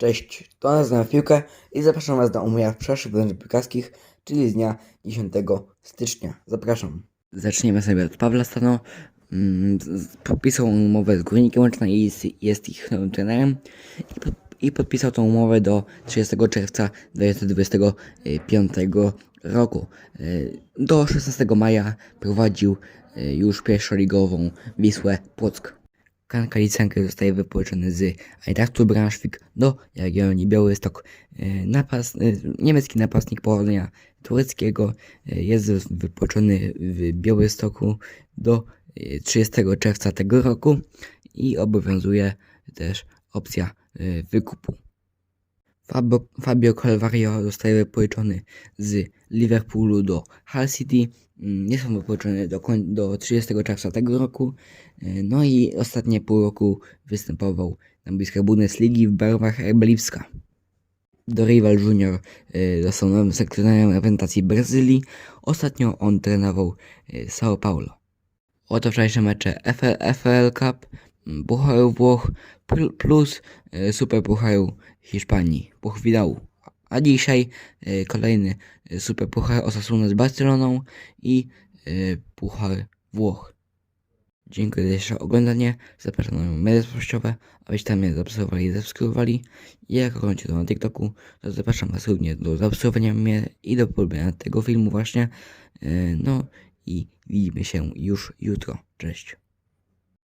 Cześć, to nazywam piłkę i zapraszam Was do omówienia przeszłych wydarzeń piłkarskich, czyli z dnia 10 stycznia. Zapraszam. Zaczniemy sobie od Pawła Stano. Mm, Podpisał umowę z Górnikiem Łęczna i jest, ich nowym trenerem. I, pod, I podpisał tą umowę do 30 czerwca 2025 roku. Y, Do 16 maja prowadził y, już pierwszoligową Wisłę Płock. Kanka Licenkę zostaje wypożyczony z Eintrachtu Braunschweig do Jagiellonii Białystok. E, Napas, e, niemiecki napastnik pochodzenia tureckiego e, jest wypożyczony w Białystoku do e, 30 czerwca tego roku i obowiązuje też opcja wykupu. Fabio, Fabio Calvario zostaje wypożyczony z Liverpoolu do Hull City. Mm, Nie są wypożyczone do, do 30 czerwca tego roku. E, No i ostatnie pół roku występował na bliskach Bundesligi w barwach RB. Dorival Junior e, został nowym selekcjonerem reprezentacji Brazylii. Ostatnio on trenował e, São Paulo. Oto wczorajsze mecze FL, FL Cup, Pucharu Włoch pl- plus e, Super Pucharu Hiszpanii, Puch Vidału. A dzisiaj e, kolejny e, Super Puchar Osasuna z Barceloną i Puchar Włoch. Dziękuję za oglądanie. Zapraszam na media społecznościowe, abyście tam mnie zaobserwowali i zasubskrybowali. I jak oglądacie to na TikToku, to zapraszam Was również do zaobserwowania mnie i do polubienia tego filmu właśnie. No i widzimy się już jutro. Cześć.